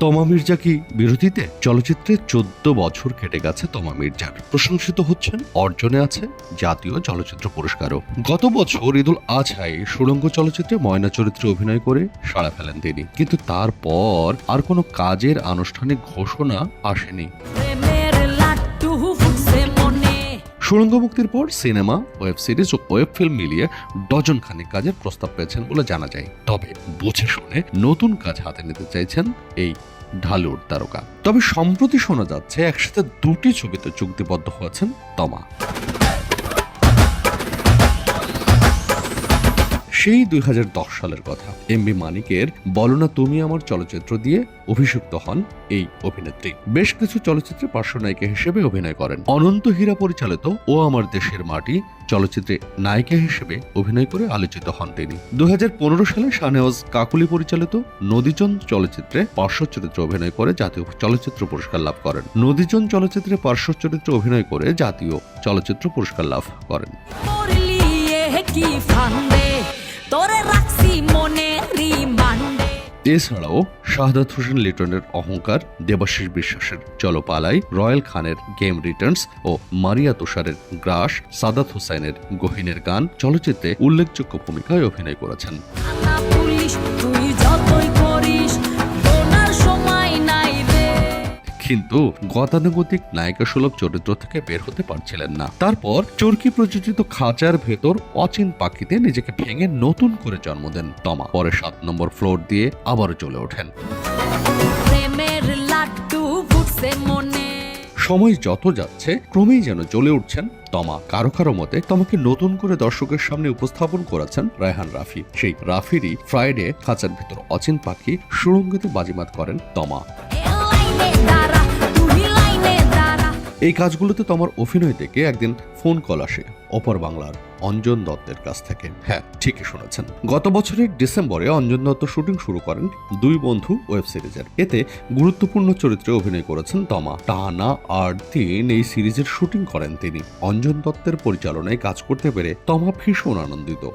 তমা মির্জা কি বিরোধীতে? চলচ্চিত্রে চোদ্দ বছর কেটে গেছে তমা মির্জার। প্রশংসিত হচ্ছেন, অর্জনে আছে জাতীয় চলচ্চিত্র পুরস্কারও। গত বছর ঈদুল আজহায় সুড়ঙ্গ চলচ্চিত্রে ময়না চরিত্রে অভিনয় করে সাড়া ফেলেন তিনি। কিন্তু তারপর আর কোনো কাজের আনুষ্ঠানিক ঘোষণা আসেনি। সুড়ঙ্গ মুক্তির পর সিনেমা, ওয়েব সিরিজ ও ওয়েব ফিল্ম মিলিয়ে ডজন খানিক কাজের প্রস্তাব পেয়েছেন বলে জানা যায়। তবে বুঝে শুনে নতুন কাজ হাতে নিতে চাইছেন এই ঢালুর তারকা। তবে সম্প্রতি শোনা যাচ্ছে একসাথে দুটি ছবিতে চুক্তিবদ্ধ হয়েছেন তমা। সেই দুই সালের কথা। এমবি মানিকের বলো না তুমি আমার চলচ্চিত্র দিয়ে অভিষিক্ত হন এই অভিনেত্রী। বেশ কিছু চলচ্চিত্রে পার্শ্বনায়িকা হিসেবে অভিনয় করেন। অনন্ত হীরা পরিচালিত ও আমার দেশের মাটি চলচ্চিত্রে নায়িকা হিসেবে অভিনয় করে আলোচিত হন তিনি। দুই হাজার পনেরো সালে শাহনেওয়াজ কাকুলি পরিচালিত নদীচন্দ চলচ্চিত্রে পার্শ্ব চরিত্রে অভিনয় করে জাতীয় চলচ্চিত্র পুরস্কার লাভ করেন। নদীচন্দ চলচ্চিত্রে পার্শ্ব চরিত্রে অভিনয় করে জাতীয় চলচ্চিত্র পুরস্কার লাভ করেন। এছাড়াও শাহাদাত হোসেন লিটনের অহংকার, দেবাশিস বিশ্বাসের চলপালাই, রয়্যাল খানের গেম রিটার্নস ও মারিয়া তুষারের গ্রাস, সাদাত হোসেনের গহিনের গান চলচ্চিত্রে উল্লেখযোগ্য ভূমিকায় অভিনয় করেছেন। কিন্তু গতানুগতিক নায়িকা সুলভ চরিত্র থেকে বের হতে পারছিলেন না। তারপর চরকি প্রযোজিত খাঁচার ভেতর অচিন পাখিতে নিজেকে ভেঙে নতুন করে জন্ম দেন তমা। পরে সাত নম্বর ফ্লোর দিয়ে আবারও চলে ওঠেন। সময় যত যাচ্ছে ক্রমেই যেন জ্বলে উঠছেন তমা। কারও কারও মতে তমাকে নতুন করে দর্শকের সামনে উপস্থাপন করেছেন রায়হান রাফি। সেই রাফিরই ফ্রাইডে খাঁচার ভেতর অচিন পাখি সুরঙ্গিতে বাজিমাত করেন তমা। এই কাজগুলোতে তোমার অভিনয় থেকে একদিন ফোন কল আসে, অপর বাংলার অঞ্জন দত্তের কাছ থেকে। হ্যাঁ ঠিকই শুনেছেন। গত বছরের ডিসেম্বরে অঞ্জন দত্ত শুটিং শুরু করেন দুই বন্ধু ওয়েব সিরিজের। এতে গুরুত্বপূর্ণ চরিত্রে অভিনয় করেছেন তমা। টানা আট তিন এই সিরিজের শুটিং করেন তিনি। অঞ্জন দত্তের পরিচালনায় কাজ করতে পেরে তমা ভীষণ আনন্দিত।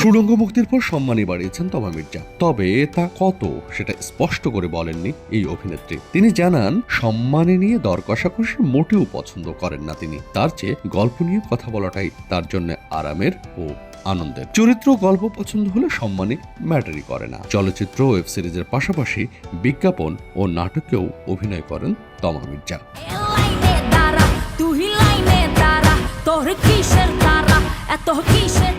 সুড়ঙ্গ মুক্তির পর সম্মানই বাড়িয়েছেন তমা মির্জা। তবে তা কত সেটা স্পষ্ট করে বলেননি এই অভিনেত্রী। তিনি জানান সম্মানে নিয়ে দর কষাকষি মোটেও পছন্দ করেন না তিনি। তার চেয়ে গল্প নিয়ে কথা বলাটাই তার জন্য আরামের ও আনন্দের। চরিত্র গল্প পছন্দ হলে সম্মানে ম্যাটারই করে না। চলচ্চিত্র ওয়েব সিরিজের পাশাপাশি বিজ্ঞাপন ও নাটকেও অভিনয় করেন তমা মির্জা। তোর কিসের তারা, এত কিসের